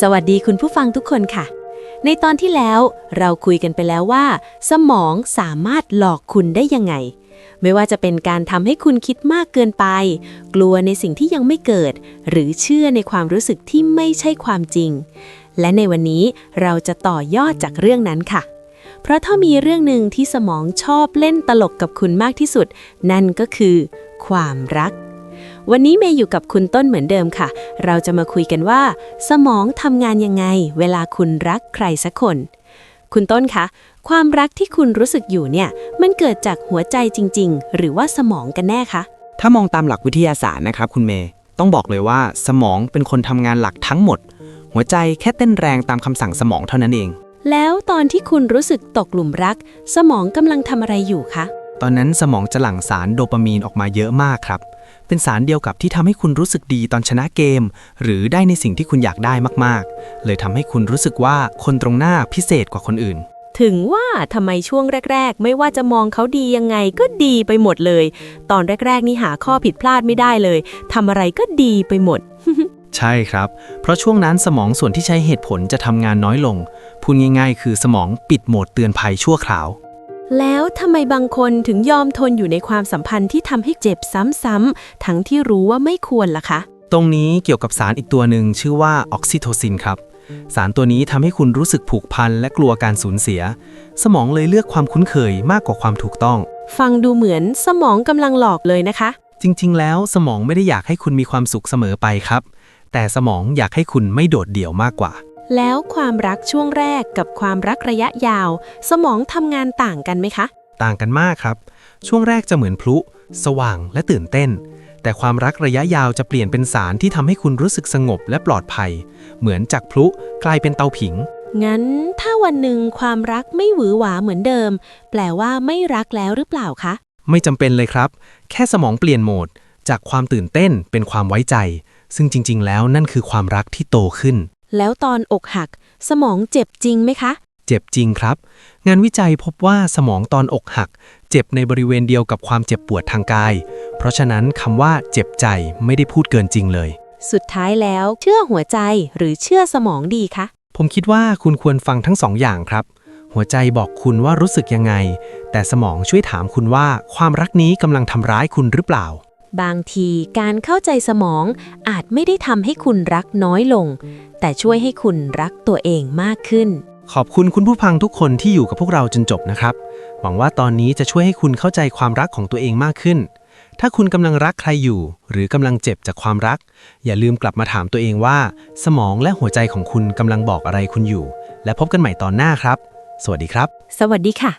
สวัสดีคุณผู้ฟังทุกคนค่ะ ในตอนที่แล้วเราคุยกันไปแล้วว่า สมองสามารถหลอกคุณได้ยังไง ไม่ว่าจะเป็นการทำให้คุณคิดมากเกินไป กลัวในสิ่งที่ยังไม่เกิด หรือเชื่อในความรู้สึกที่ไม่ใช่ความจริง และในวันนี้เราจะต่อยอดจากเรื่องนั้นค่ะ เพราะถ้ามีเรื่องหนึ่งที่สมองชอบเล่นตลกกับคุณมากที่สุด นั่นก็คือ ความรัก วันนี้เมย์อยู่กับคุณต้นเหมือนเดิมค่ะ เราจะมาคุยกันว่า สมองทำงานยังไง เวลาคุณรักใครสักคน คุณต้นคะ ความรักที่คุณรู้สึกอยู่เนี่ย มันเกิดจากหัวใจจริง ๆ หรือว่าสมองกันแน่คะ ถ้ามองตามหลักวิทยาศาสตร์นะครับคุณเมย์ ต้องบอกเลยว่าสมองเป็นคนทำงานหลักทั้งหมด หัวใจแค่เต้นแรงตามคำสั่งสมองเท่านั้นเอง แล้วตอนที่คุณรู้สึกตกหลุมรัก สมองกำลังทำอะไรอยู่คะ ตอนนั้นสมองจะหลั่งสารโดปามีนออกมาเยอะมากครับ เป็นสารเดียวกับที่ทำให้คุณรู้สึกดีตอนชนะเกม หรือได้ในสิ่งที่คุณอยากได้มากๆ เลยทำให้คุณรู้สึกว่าคนตรงหน้าพิเศษกว่าคนอื่น ถึงว่าทำไมช่วงแรก ๆ ไม่ว่าจะมองเขาดียังไงก็ดีไปหมดเลย ตอนแรก ๆ นี่หาข้อผิดพลาดไม่ได้เลยทำอะไรก็ดีไปหมด ใช่ครับ เพราะช่วงนั้นสมองส่วนที่ใช้เหตุผลจะทำงานน้อยลงพูดง่าย ๆ คือสมองปิดโหมดเตือนภัยชั่วคราว แล้วทำไมบางคนถึงยอมทนอยู่ในความสัมพันธ์ที่ทำให้เจ็บซ้ำๆทั้งที่รู้ว่าไม่ควรล่ะคะ ตรงนี้เกี่ยวกับสารอีกตัวหนึ่งชื่อว่าออกซิโทซินครับ สารตัวนี้ทำให้คุณรู้สึกผูกพันและกลัวการสูญเสีย สมองเลยเลือกความคุ้นเคยมากกว่าความถูกต้อง ฟังดูเหมือนสมองกำลังหลอกเลยนะคะ จริง ๆ แล้วสมองไม่ได้อยากให้คุณมีความสุขเสมอไปครับ แต่สมองอยากให้คุณไม่โดดเดี่ยวมากกว่า แล้วความรักช่วงแรกกับความรักระยะยาว สมองทำงานต่างกันไหมคะ ต่างกันมากครับ ช่วงแรกจะเหมือนพลุ สว่างและตื่นเต้น แต่ความรักระยะยาวจะเปลี่ยนเป็นสารที่ทำให้คุณรู้สึกสงบและปลอดภัย เหมือนจากพลุกลายเป็นเตาผิง งั้นถ้าวันหนึ่งความรักไม่หวือหวาเหมือนเดิม แปลว่าไม่รักแล้วหรือเปล่าคะ ไม่จำเป็นเลยครับ แค่สมองเปลี่ยนโหมด จากความตื่นเต้นเป็นความไว้ใจ ซึ่งจริง ๆ แล้วนั่นคือความรักที่โตขึ้น แล้วตอนอกหัก สมองเจ็บจริงไหมคะ เจ็บจริงครับ งานวิจัยพบว่าสมองตอนอกหัก เจ็บในบริเวณเดียวกับความเจ็บปวดทางกาย เพราะฉะนั้นคำว่าเจ็บใจไม่ได้พูดเกินจริงเลย สุดท้ายแล้วเชื่อหัวใจหรือเชื่อสมองดีคะ ผมคิดว่าคุณควรฟังทั้งสองอย่างครับ หัวใจบอกคุณว่ารู้สึกยังไง แต่สมองช่วยถามคุณว่าความรักนี้กำลังทำร้ายคุณหรือเปล่า บางทีการเข้าใจสมองอาจไม่ได้ทำให้คุณรักน้อยลง แต่ช่วยให้คุณรักตัวเองมากขึ้น ขอบคุณคุณผู้ฟังทุกคนที่อยู่กับพวกเราจนจบนะครับ หวังว่าตอนนี้จะช่วยให้คุณเข้าใจความรักของตัวเองมากขึ้น ถ้าคุณกำลังรักใครอยู่ หรือกำลังเจ็บจากความรัก อย่าลืมกลับมาถามตัวเองว่า สมองและหัวใจของคุณกำลังบอกอะไรคุณอยู่ และพบกันใหม่ตอนหน้าครับ สวัสดีครับ สวัสดีค่ะ